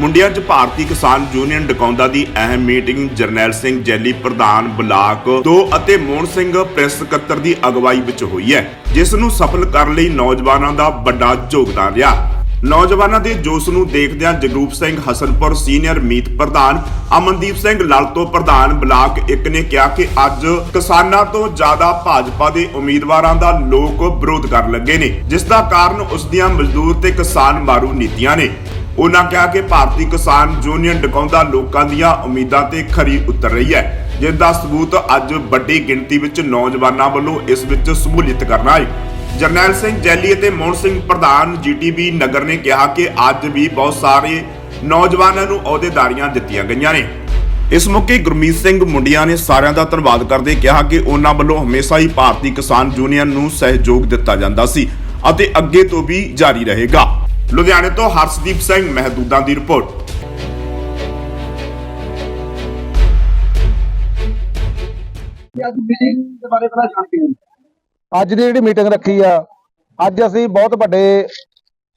ਮੁੰਡਿਆਂ 'ਚ ਭਾਰਤੀ ਕਿਸਾਨ ਯੂਨੀਅਨ ਡਕੌਂਦਾ ਦੀ ਅਹਿਮ ਮੀਟਿੰਗ ਜਰਨੈਲ ਸਿੰਘ ਜੈਲੀ, ਪ੍ਰਧਾਨ ਬਲਾਕ 2 ਅਤੇ ਮੋਹਨ ਸਿੰਘ ਪ੍ਰੈਸ ਸਕੱਤਰ ਦੀ ਅਗਵਾਈ ਵਿੱਚ ਹੋਈ ਹੈ, ਜਿਸ ਨੂੰ ਸਫਲ ਕਰਨ ਲਈ ਨੌਜਵਾਨਾਂ ਦਾ ਵੱਡਾ ਯੋਗਦਾਨ ਰਿਹਾ। ਨੌਜਵਾਨਾਂ ਦੇ ਜੋਸ਼ ਨੂੰ ਦੇਖਦਿਆਂ ਜਗਰੂਪ ਸਿੰਘ ਹਸਨਪੁਰ ਸੀਨੀਅਰ ਮੀਤ ਪ੍ਰਧਾਨ ਅਮਨਦੀਪ ਸਿੰਘ ਲਲਤੋ ਪ੍ਰਧਾਨ ਬਲਾਕ 1 ਨੇ ਕਿਹਾ ਕਿ ਅੱਜ ਕਿਸਾਨਾਂ ਤੋਂ ਜ਼ਿਆਦਾ ਭਾਜਪਾ ਦੇ ਉਮੀਦਵਾਰਾਂ ਦਾ ਲੋਕ ਵਿਰੋਧ ਕਰਨ ਲੱਗੇ ਨੇ, ਜਿਸ ਦਾ ਕਾਰਨ ਉਸ ਦੀਆਂ ਮਜ਼ਦੂਰ ਤੇ ਕਿਸਾਨ ਮਾਰੂ ਨੀਤੀਆਂ ਨੇ। ਉਹਨਾਂ ਕਿਹਾ ਕਿ ਭਾਰਤੀ ਕਿਸਾਨ ਯੂਨੀਅਨ ਡਕਾਉਂਦਾ ਲੋਕਾਂ ਦੀਆਂ ਉਮੀਦਾਂ ਤੇ ਖਰੀ ਉਤਰ ਰਹੀ ਹੈ ਜਿਸ ਦਾ ਸਬੂਤ ਅੱਜ ਵੱਡੀ ਗਿਣਤੀ ਵਿੱਚ ਨੌਜਵਾਨਾਂ ਵੱਲੋਂ ਇਸ ਵਿੱਚ ਸ਼ਮੂਲੀਅਤ ਕਰਨਾ ਹੈ ਜਰਨੈਲ ਸਿੰਘ ਜੈਲੀ ਅਤੇ ਮੋਹਨ ਸਿੰਘ ਪ੍ਰਧਾਨ ਜੀਟੀਬੀ ਨਗਰ ਨੇ ਕਿਹਾ ਕਿ ਅੱਜ ਵੀ ਬਹੁਤ ਸਾਰੇ ਨੌਜਵਾਨਾਂ ਨੂੰ ਅਹੁਦੇਦਾਰੀਆਂ ਦਿੱਤੀਆਂ ਗਈਆਂ ਨੇ। ਇਸ ਮੌਕੇ ਗੁਰਮੀਤ ਸਿੰਘ ਮੁੰਡਿਆਂ ਨੇ ਸਾਰਿਆਂ ਦਾ ਧੰਨਵਾਦ ਕਰਦੇ ਕਿਹਾ ਕਿ ਉਹਨਾਂ ਵੱਲੋਂ ਹਮੇਸ਼ਾ ਹੀ ਭਾਰਤੀ ਕਿਸਾਨ ਯੂਨੀਅਨ ਨੂੰ ਸਹਿਯੋਗ ਦਿੱਤਾ ਜਾਂਦਾ ਸੀ ਅਤੇ ਅੱਗੇ ਤੋਂ ਵੀ ਜਾਰੀ ਰਹੇਗਾ। ਲੁਧਿਆਣੇ ਤੋਂ ਹਰਸ਼ਦੀਪ ਸਿੰਘ ਮਹਿਦੂਦਾਂ ਦੀ ਰਿਪੋਰਟ। ਅੱਜ ਮੀਟਿੰਗ ਦੇ ਬਾਰੇ ਪਹਿਲਾਂ ਜਾਣ ਕੇ ਅੱਜ ਦੀ ਜਿਹੜੀ ਮੀਟਿੰਗ ਰੱਖੀ ਆ ਅੱਜ ਅਸੀਂ ਬਹੁਤ ਵੱਡੇ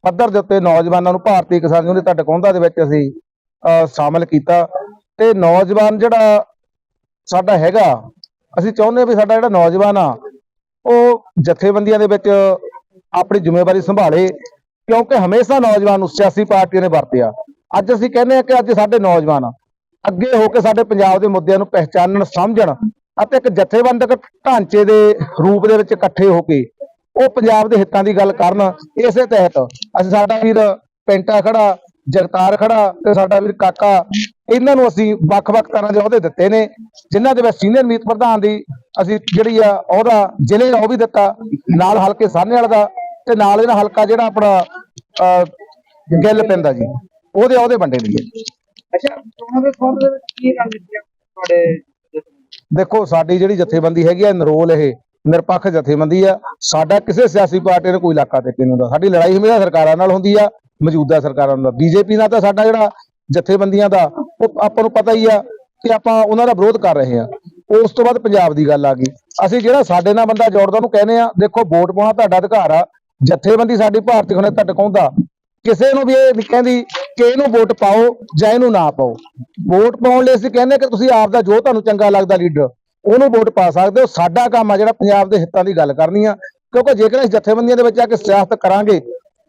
ਪੱਧਰ ਦੇ ਉੱਤੇ ਨੌਜਵਾਨਾਂ ਨੂੰ ਭਾਰਤੀ ਕਿਸਾਨ ਯੂਨੀਅਨ ਤੁਹਾਡੇ ਕੌਂਦਾ ਦੇ ਵਿੱਚ ਅਸੀਂ ਅਹ, ਸ਼ਾਮਲ ਕੀਤਾ ਤੇ ਨੌਜਵਾਨ ਜਿਹੜਾ ਸਾਡਾ ਹੈਗਾ ਅਸੀਂ ਚਾਹੁੰਦੇ ਹਾਂ ਵੀ ਸਾਡਾ ਜਿਹੜਾ ਨੌਜਵਾਨ ਆ ਉਹ ਜਥੇਬੰਦੀਆਂ ਦੇ ਵਿੱਚ ਆਪਣੀ ਜ਼ਿੰਮੇਵਾਰੀ ਸੰਭਾਲੇ ਕਿਉਂਕਿ ਹਮੇਸ਼ਾ ਨੌਜਵਾਨ ਨੂੰ ਸਿਆਸੀ ਪਾਰਟੀਆਂ ਨੇ ਵਰਤਿਆ। ਅੱਜ ਅਸੀਂ ਕਹਿੰਦੇ ਹਾਂ ਕਿ ਅੱਜ ਸਾਡੇ ਨੌਜਵਾਨ ਅੱਗੇ ਹੋ ਕੇ ਸਾਡੇ ਪੰਜਾਬ ਦੇ ਮੁੱਦਿਆਂ ਨੂੰ ਪਹਿਚਾਨਣ, ਸਮਝਣ ਅਤੇ ਇੱਕ ਜਥੇਬੰਦਕ ਢਾਂਚੇ ਦੇ ਰੂਪ ਦੇ ਵਿੱਚ ਇਕੱਠੇ ਹੋ ਕੇ ਉਹ ਪੰਜਾਬ ਦੇ ਹਿੱਤਾਂ ਦੀ ਗੱਲ ਕਰਨ, ਇਸੇ ਤਹਿਤ ਅਸੀਂ ਸਾਡਾ ਵੀਰ ਪੈਂਟਾ ਖੜਾ, ਜਗਤਾਰ ਖੜਾ ਤੇ ਸਾਡਾ ਵੀਰ ਕਾਕਾ, ਇਹਨਾਂ ਨੂੰ ਅਸੀਂ ਵੱਖ-ਵੱਖ ਤਰ੍ਹਾਂ ਦੇ ਅਹੁਦੇ ਦਿੱਤੇ ਨੇ, ਜਿਨ੍ਹਾਂ ਦੇ ਵਿੱਚ ਸੀਨੀਅਰ ਮੀਤ ਪ੍ਰਧਾਨ ਦੀ ਅਸੀਂ ਜਿਹੜੀ ਆ ਅਹੁਦਾ ਜ਼ਿਲ੍ਹੇ ਦਾ ਉਹ ਵੀ ਦਿੱਤਾ, ਨਾਲ ਹਲਕੇ ਸਾਹਨੇ ਵਾਲਾ ਦਾ ਤੇ ਨਾਲ ਇਹਨਾਂ ਹਲਕਾ ਜਿਹੜਾ ਆਪਣਾ ਗਿੱਲ ਪੈਂਦਾ ਜੀ। ਉਹਦੇ ਉਹਦੇ ਵੰਡੇ ਨੇ ਜੀ ਅੱਛਾ ਉਹਨਾਂ ਦੇ ਸੰਬੰਧ ਦੇ ਵਿੱਚ ਕੀ ਰਣਨੀਤੀ ਆ ਤੁਹਾਡੇ ਦੇਖੋ ਸਾਡੀ ਜਿਹੜੀ ਜਥੇਬੰਦੀ ਹੈਗੀ ਆ ਨਰੋਲ ਇਹ ਨਿਰਪੱਖ ਜਥੇਬੰਦੀ ਆ। ਸਾਡਾ ਕਿਸੇ ਸਿਆਸੀ ਪਾਰਟੀ ਨਾਲ ਕੋਈ ਇਲਾਕਾ ਤੇ ਨਹੀਂ ਹੁੰਦਾ। ਸਾਡੀ ਲੜਾਈ ਹਮੇਸ਼ਾ ਸਰਕਾਰਾਂ ਨਾਲ ਹੁੰਦੀ ਆ ਮੌਜੂਦਾ ਸਰਕਾਰਾਂ ਨਾਲ। ਬੀਜੇਪੀ ਨਾਲ ਤਾਂ ਸਾਡਾ ਜਿਹੜਾ ਜਥੇਬੰਦੀਆਂ ਦਾ ਉਹ ਆਪਾਂ ਨੂੰ ਪਤਾ ਹੀ ਆ ਕਿ ਆਪਾਂ ਉਹਨਾਂ ਦਾ ਵਿਰੋਧ ਕਰ ਰਹੇ ਆ। ਉਸ ਤੋਂ ਬਾਅਦ ਪੰਜਾਬ ਦੀ ਗੱਲ ਆ ਗਈ। ਅਸੀਂ ਜਿਹੜਾ ਸਾਡੇ ਨਾਲ ਬੰਦਾ ਜੋੜਦਾ ਉਹਨੂੰ ਕਹਿੰਦੇ ਆ ਦੇਖੋ ਵੋਟ ਪਾਉਣਾ ਤੁਹਾਡਾ ਅਧਿਕਾਰ ਆ। ਜਥੇਬੰਦੀ ਸਾਡੀ ਭਾਰਤੀ ਹੁਣੇ ਤੱਕ ਟਕਾਉਂਦਾ ਕਿਸੇ ਨੂੰ ਵੀ ਇਹ ਨਹੀਂ ਕਹਿੰਦੀ ਕਿ ਇਹਨੂੰ ਵੋਟ ਪਾਓ ਜਾਂ ਇਹਨੂੰ ਨਾ ਪਾਓ। ਵੋਟ ਪਾਉਣ ਲਈ ਅਸੀਂ ਕਹਿੰਦੇ ਕਿ ਤੁਸੀਂ ਆਪ ਦਾ ਜੋ ਤੁਹਾਨੂੰ ਚੰਗਾ ਲੱਗਦਾ ਲੀਡਰ, ਉਹਨੂੰ ਵੋਟ ਪਾ ਸਕਦੇ ਹੋ। ਸਾਡਾ ਕੰਮ ਆ ਜਿਹੜਾ ਪੰਜਾਬ ਦੇ ਹਿੱਤਾਂ ਦੀ ਗੱਲ ਕਰਨੀ ਆ। ਕਿਉਂਕਿ ਜੇਕਰ ਅਸੀਂ ਜਥੇਬੰਦੀਆਂ ਦੇ ਵਿੱਚ ਆ ਕੇ ਸਿਆਸਤ ਕਰਾਂਗੇ,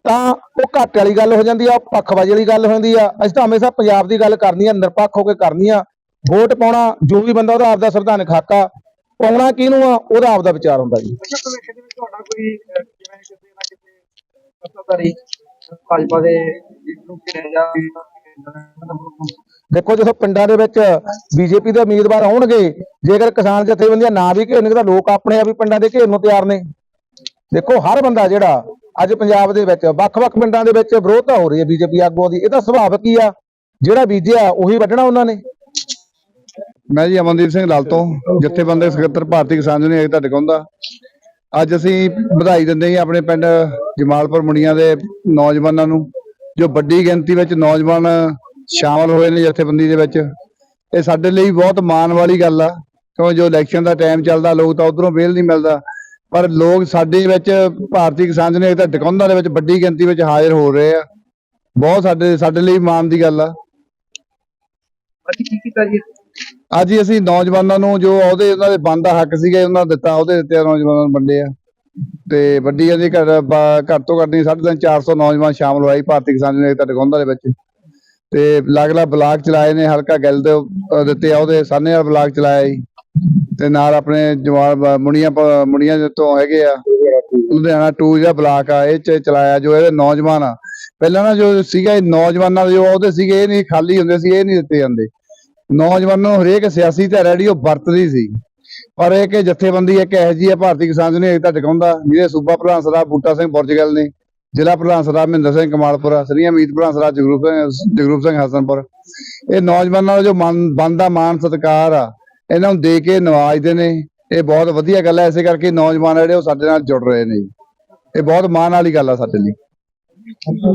ਤਾਂ ਉਹ ਘਾਟੇ ਵਾਲੀ ਗੱਲ ਹੋ ਜਾਂਦੀ ਆ, ਉਹ ਪੱਖਵਾਜੀ ਵਾਲੀ ਗੱਲ ਹੁੰਦੀ ਆ। ਅਸੀਂ ਤਾਂ ਹਮੇਸ਼ਾ ਪੰਜਾਬ ਦੀ ਗੱਲ ਕਰਨੀ ਆ, ਨਿਰਪੱਖ ਹੋ ਕੇ ਕਰਨੀ ਆ। ਵੋਟ ਪਾਉਣਾ ਜੋ ਵੀ ਬੰਦਾ ਉਹਦਾ ਆਪਦਾ ਸੰਵਿਧਾਨਕ ਹੱਕ ਆ, ਪਾਉਣਾ ਕਿਹਨੂੰ ਆ, ਉਹਦਾ ਆਪਦਾ ਵਿਚਾਰ ਹੁੰਦਾ ਜੀ ਅੱਛਾ ਭਵਿੱਖ ਦੇ ਵਿੱਚ ਤੁਹਾਡਾ ਕੋਈ ਅਹ, ਜਿਵੇਂ ਕਿਤੇ ਨਾ ਸੱਤਾਧਾਰੀ ਭਾਜਪਾ ਦੇ ਨੂੰ ਕਿਹੜੇ ਜਾਂ। ਦੇਖੋ ਜਦੋਂ ਪਿੰਡਾਂ ਦੇ ਵਿੱਚ ਬੀਜੇਪੀ ਦੇ ਉਮੀਦਵਾਰ ਆਉਣਗੇ ਜੇਕਰ ਕਿਸਾਨ ਜਥੇਬੰਦੀਆਂ ਨਾ ਵੀ ਘੇਰਨਗੇ ਤਾਂ ਲੋਕ ਆਪਣੇ ਆਪ ਹੀ ਪਿੰਡਾਂ ਦੇ ਘੇਰਨ ਨੂੰ ਤਿਆਰ ਨੇ। ਦੇਖੋ ਹਰ ਬੰਦਾ ਜਿਹੜਾ ਅੱਜ ਪੰਜਾਬ ਦੇ ਵਿੱਚ ਵੱਖ-ਵੱਖ ਪਿੰਡਾਂ ਦੇ ਵਿੱਚ ਵਿਰੋਧਤਾ ਹੋ ਰਹੀ ਹੈ ਬੀਜੇਪੀ ਆਗੂਆਂ ਦੀ। ਇਹ ਤਾਂ ਸੁਭਾਵਿਕ ਹੀ ਆ? ਜਿਹੜਾ ਬੀਜਿਆ ਉਹੀ ਵੱਢਣਾ ਉਹਨਾਂ ਨੇ। ਮੈਂ ਜੀ ਅਮਨਦੀਪ ਸਿੰਘ ਲਾਲ ਤੋਂ ਜਥੇਬੰਦਕ ਸਕੱਤਰ ਭਾਰਤੀ ਕਿਸਾਨ ਯੂਨੀਅਨ ਏਕਤਾ ਟਿਕਾਉਂਦਾ ਅੱਜ ਅਸੀਂ ਵਧਾਈ ਦਿੰਦੇ ਹਾਂ ਆਪਣੇ ਪਿੰਡ ਜਮਾਲਪੁਰ ਮੁੰਡੀਆਂ ਦੇ ਨੌਜਵਾਨਾਂ ਨੂੰ, ਜੋ ਵੱਡੀ ਗਿਣਤੀ ਵਿੱਚ ਨੌਜਵਾਨ ਸ਼ਾਮਲ ਹੋਏ ਨੇ ਜਥੇਬੰਦੀ ਦੇ ਵਿੱਚ। ਇਹ ਸਾਡੇ ਲਈ ਬਹੁਤ ਮਾਣ ਵਾਲੀ ਗੱਲ ਆ, ਕਿਉਂ ਜੋ ਇਲੈਕਸ਼ਨ ਦਾ ਟਾਈਮ ਚੱਲਦਾ, ਲੋਕ ਤਾਂ ਉਧਰੋਂ ਵੇਲ ਨਹੀਂ ਮਿਲਦਾ। ਪਰ ਲੋਕ ਸਾਡੇ ਵਿੱਚ, ਭਾਰਤੀ ਕਿਸਾਨ ਯੂਨੀਅਨ ਤਾਂ ਟਿਕਾਉਂਦਾ ਦੇ ਵਿੱਚ ਵੱਡੀ ਗਿਣਤੀ ਵਿੱਚ ਹਾਜ਼ਰ ਹੋ ਰਹੇ ਆ। ਬਹੁਤ ਸਾਡੇ ਸਾਡੇ ਲਈ ਮਾਣ ਦੀ ਗੱਲ ਆ। ਅਸੀਂ ਕੀ ਕੀਤਾ ਜੀ? ਅੱਜ ਹੀ ਅਸੀਂ ਨੌਜਵਾਨਾਂ ਨੂੰ ਜੋ ਉਹਦੇ ਉਹਨਾਂ ਦੇ ਬੰਦ ਦਾ ਹੱਕ ਸੀਗਾ, ਉਹਨਾਂ ਨੂੰ ਦਿੱਤਾ, ਉਹਦੇ ਦਿੱਤੇ ਨੌਜਵਾਨਾਂ ਨੂੰ ਵੰਡੇ ਆ। ਤੇ ਵੱਡੀ ਇਹਦੀ ਘੱਟ ਬ- ਘੱਟ ਤੋਂ ਘੱਟ ਨਹੀਂ 350 400 ਨੌਜਵਾਨ ਸ਼ਾਮਲ ਹੋਏ ਭਾਰਤੀ ਕਿਸਾਨ ਯੂਨੀਅਨ ਏਕਤਾ ਦੇ ਵਿੱਚ। ਤੇ ਅਲੱਗ-ਅਲੱਗ ਬਲਾਕ ਚਲਾਏ ਨੇ, ਹਲਕਾ ਗਿੱਲ ਦੇ ਦਿੱਤੇ ਆ, ਉਹਦੇ ਸਾਨੇ ਵਾਲਾ ਬਲਾਕ ਚਲਾਇਆ ਜੀ। ਤੇ ਨਾਲ ਆਪਣੇ ਜਵਾਨ ਬ- ਮੁੰਡੀਆਂ ਮੁੰਡੀਆਂ ਤੋਂ ਹੈਗੇ ਆ, ਲੁਧਿਆਣਾ 2 ਜਿਹੜਾ ਬਲਾਕ ਆ, ਇਹ ਚ ਚਲਾਇਆ ਜੋ ਇਹਦੇ ਨੌਜਵਾਨ ਆ। ਪਹਿਲਾਂ ਨਾ ਜੋ ਸੀਗਾ ਇਹ ਨੌਜਵਾਨਾਂ ਦੇ, ਜੋ ਉਹਦੇ ਸੀਗੇ, ਇਹ ਨਹੀਂ ਖਾਲੀ ਹੁੰਦੇ ਸੀ, ਇਹ ਨਹੀਂ ਦਿੱਤੇ ਜਾਂਦੇ। ਨੌਜਵਾਨ ਨੂੰ ਹਰੇਕ ਸਿਆਸੀ ਧਿਰ ਜਿਹੜੀ ਉਹ ਵਰਤਦੀ ਸੀ। ਪਰ ਇਹ ਕਿ ਜਥੇਬੰਦੀ ਇੱਕ ਇਹੋ ਜਿਹੀ ਹੈ, ਭਾਰਤੀ ਕਿਸਾਨ ਯੂਨੀਅਨ ਏਕਤਾ ਟਿਕਾਉਂਦਾ ਜਿਹਦੇ ਸੂਬਾ ਪ੍ਰਧਾਨ ਸਰਦਾਰ ਬੂਟਾ ਸਿੰਘ ਪੁਰਜਗਲ ਨੇ, ਜ਼ਿਲ੍ਹਾ ਪ੍ਰਧਾਨ ਸਰਦਾਰ ਮਹਿੰਦਰ ਸਿੰਘ ਕਮਾਲਪੁਰਾ, ਸ੍ਰੀ ਅਮੀਤ ਪ੍ਰਧਾਨ ਸਰਦਾਰ ਜਗਰੂਪ ਸਿੰਘ ਜਗਰੂਪ ਸਿੰਘ ਹਸਨਪੁਰ। ਇਹ ਨੌਜਵਾਨਾਂ ਦਾ ਜੋ ਮਨ ਬਣਦਾ ਮਾਣ ਸਤਿਕਾਰ ਆ, ਇਹਨਾਂ ਨੂੰ ਦੇ ਕੇ ਨਵਾਜਦੇ ਨੇ। ਇਹ ਬਹੁਤ ਵਧੀਆ ਗੱਲ ਹੈ, ਇਸੇ ਕਰਕੇ ਨੌਜਵਾਨ ਜਿਹੜੇ ਉਹ ਸਾਡੇ ਨਾਲ ਜੁੜ ਰਹੇ ਨੇ। ਇਹ ਬਹੁਤ ਮਾਣ ਵਾਲੀ ਗੱਲ ਆ ਸਾਡੇ ਲਈ।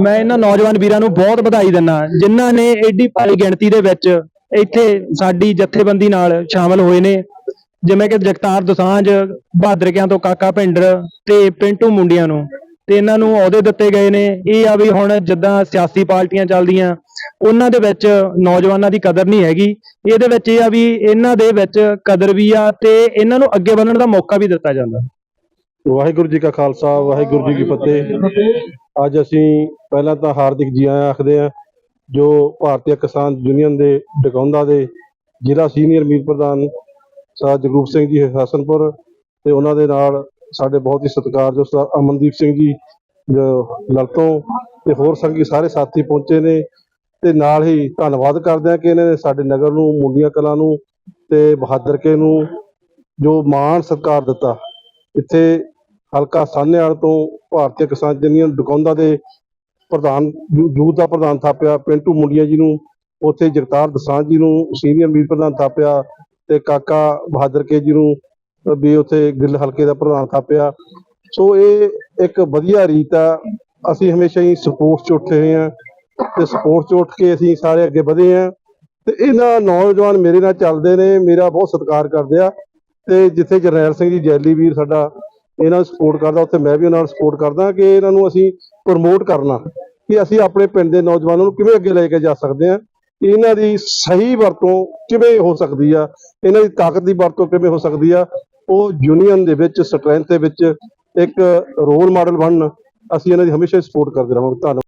ਮੈਂ ਇਹਨਾਂ ਨੌਜਵਾਨ ਵੀਰਾਂ ਨੂੰ ਬਹੁਤ ਵਧਾਈ ਦਿੰਦਾ, ਜਿਨ੍ਹਾਂ ਨੇ ਏਡੀ ਭਾਰੀ ਗਿਣਤੀ ਦੇ ਵਿੱਚ ਇੱਥੇ ਸਾਡੀ ਜਥੇਬੰਦੀ ਨਾਲ ਸ਼ਾਮਲ ਹੋਏ ਨੇ। ਜਿਵੇਂ ਕਿ ਜਗਤਾਰ ਦੁਸਾਂਝ ਬਹਾਦਰਕਿਆਂ ਤੋਂ ਕਾਕਾ ਭਿੰਡਰ ਤੇ ਪਿੰਟੂ ਮੁੰਡਿਆਂ ਨੂੰ। ਤੇ ਇਹਨਾਂ ਨੂੰ ਅਹੁਦੇ ਦਿੱਤੇ ਗਏ ਨੇ। ਇਹ ਆ ਵੀ ਹੁਣ ਜਿੱਦਾਂ ਸਿਆਸੀ ਪਾਰਟੀਆਂ ਚੱਲਦੀਆਂ, ਉਹਨਾਂ ਦੇ ਵਿੱਚ ਨੌਜਵਾਨਾਂ ਦੀ ਕਦਰ ਨਹੀਂ ਹੈਗੀ। ਇਹਦੇ ਵਿੱਚ ਇਹ ਆ ਵੀ ਇਹਨਾਂ ਦੇ ਵਿੱਚ ਕਦਰ ਵੀ ਆ ਤੇ ਇਹਨਾਂ ਨੂੰ ਅੱਗੇ ਵਧਣ ਦਾ ਮੌਕਾ ਵੀ ਦਿੱਤਾ ਜਾਂਦਾ। ਵਾਹਿਗੁਰੂ ਜੀ ਕਾ ਖਾਲਸਾ, ਵਾਹਿਗੁਰੂ ਜੀ ਕੀ ਫਤਿਹ। ਅੱਜ ਅਸੀਂ ਪਹਿਲਾਂ ਤਾਂ ਹਾਰਦਿਕ ਜੀ ਆਇਆਂ ਆਖਦੇ ਹਾਂ ਜੋ ਭਾਰਤੀ ਕਿਸਾਨ ਯੂਨੀਅਨ ਦੇ ਡਕੌਂਦਾ ਦੇ ਜ਼ਿਲ੍ਹਾ ਸੀਨੀਅਰ ਮੀਤ ਪ੍ਰਧਾਨ ਸਰ ਜਗਰੂਪ ਸਿੰਘ ਜੀ ਹਸਨਪੁਰ ਤੇ ਉਹਨਾਂ ਦੇ ਨਾਲ ਸਾਡੇ ਬਹੁਤ ਹੀ ਸਤਿਕਾਰਯੋਗ ਸਰ ਅਮਨਦੀਪ ਸਿੰਘ ਜੀ ਲਲਤੋਂ ਤੇ ਹੋਰ ਸੰਗੀ ਸਾਰੇ ਸਾਥੀ ਪਹੁੰਚੇ ਨੇ ਤੇ ਨਾਲ ਹੀ ਧੰਨਵਾਦ ਕਰਦੇ ਹਾਂ ਕਿ ਇਹਨਾਂ ਨੇ ਸਾਡੇ ਨਗਰ ਨੂੰ, ਮੁੰਡੀਆਂ ਕਲਾਂ ਨੂੰ ਤੇ ਬਹਾਦਰ ਕੇ ਨੂੰ ਜੋ ਮਾਣ ਸਤਿਕਾਰ ਦਿੱਤਾ। ਇੱਥੇ ਹਲਕਾ ਸਾਹਨੇਵਾਲ ਤੋਂ ਭਾਰਤੀ ਕਿਸਾਨ ਯੂਨੀਅਨ ਡਕੌਂਦਾ ਦੇ ਪ੍ਰਧਾਨ, ਯੂ- ਯੂਥ ਦਾ ਪ੍ਰਧਾਨ ਥਾਪਿਆ, ਪਿੰਟੂ ਮੁੰਡੀਆ ਜੀ ਨੂੰ, ਉੱਥੇ ਜਗਤਾਰ ਦਸਾਂਝ ਜੀ ਨੂੰ, ਸੀਨੀਅਰ ਮੀਤ ਪ੍ਰਧਾਨ ਥਾਪਿਆ ਤੇ ਕਾਕਾ ਬਹਾਦਰ ਕੇ ਜੀ ਨੂੰ, ਵੀ ਉੱਥੇ ਗਿੱਲ ਹਲਕੇ ਦਾ ਪ੍ਰਧਾਨ ਥਾਪਿਆ। ਸੋ ਇਹ ਇੱਕ ਵਧੀਆ ਰੀਤ ਆ, ਅਸੀਂ ਹਮੇਸ਼ਾ ਹੀ ਸਪੋਰਟਸ 'ਚ ਉੱਠੇ ਹੋਏ ਆ ਤੇ ਸਪੋਰਟਸ 'ਚ ਉੱਠ ਕੇ ਅਸੀਂ ਸਾਰੇ ਅੱਗੇ ਵਧੇ ਆ ਤੇ ਇਹਨਾਂ ਨੌਜਵਾਨ ਮੇਰੇ ਨਾਲ ਚੱਲਦੇ ਨੇ, ਮੇਰਾ ਬਹੁਤ ਸਤਿਕਾਰ ਕਰਦੇ ਆ ਤੇ ਜਿੱਥੇ ਜਰਨੈਲ ਸਿੰਘ ਜੀ, ਜੈਲੀ ਵੀਰ ਸਾਡਾ ਇਹਨਾਂ ਨੂੰ ਸਪੋਰਟ ਕਰਦਾ, ਉੱਥੇ ਮੈਂ ਵੀ ਉਹਨਾਂ ਨਾਲ ਸਪੋਰਟ ਕਰਦਾ ਕਿ ਇਹਨਾਂ ਨੂੰ ਅਸੀਂ ਪ੍ਰਮੋਟ ਕਰਨਾ, ਕਿ ਅਸੀਂ ਆਪਣੇ ਪਿੰਡ ਦੇ ਨੌਜਵਾਨਾਂ ਨੂੰ ਕਿਵੇਂ ਅੱਗੇ ਲੈ ਕੇ ਜਾ ਸਕਦੇ ਹਾਂ ਇਹਨਾਂ ਦੀ ਸਹੀ ਵਰਤੋਂ ਕਿਵੇਂ ਹੋ ਸਕਦੀ ਆ, ਇਹਨਾਂ ਦੀ ਤਾਕਤ ਦੀ ਵਰਤੋਂ ਕਿਵੇਂ ਹੋ ਸਕਦੀ ਆ, ਉਹ ਯੂਨੀਅਨ ਦੇ ਵਿੱਚ ਸਟਰੈਂਥ ਦੇ ਵਿੱਚ ਇੱਕ ਰੋਲ ਮਾਡਲ ਬਣਨ, ਅਸੀਂ ਇਹਨਾਂ ਦੀ ਹਮੇਸ਼ਾ ਸਪੋਰਟ ਕਰਦੇ ਰਹਾਂਗੇ। ਧੰਨਵਾਦ।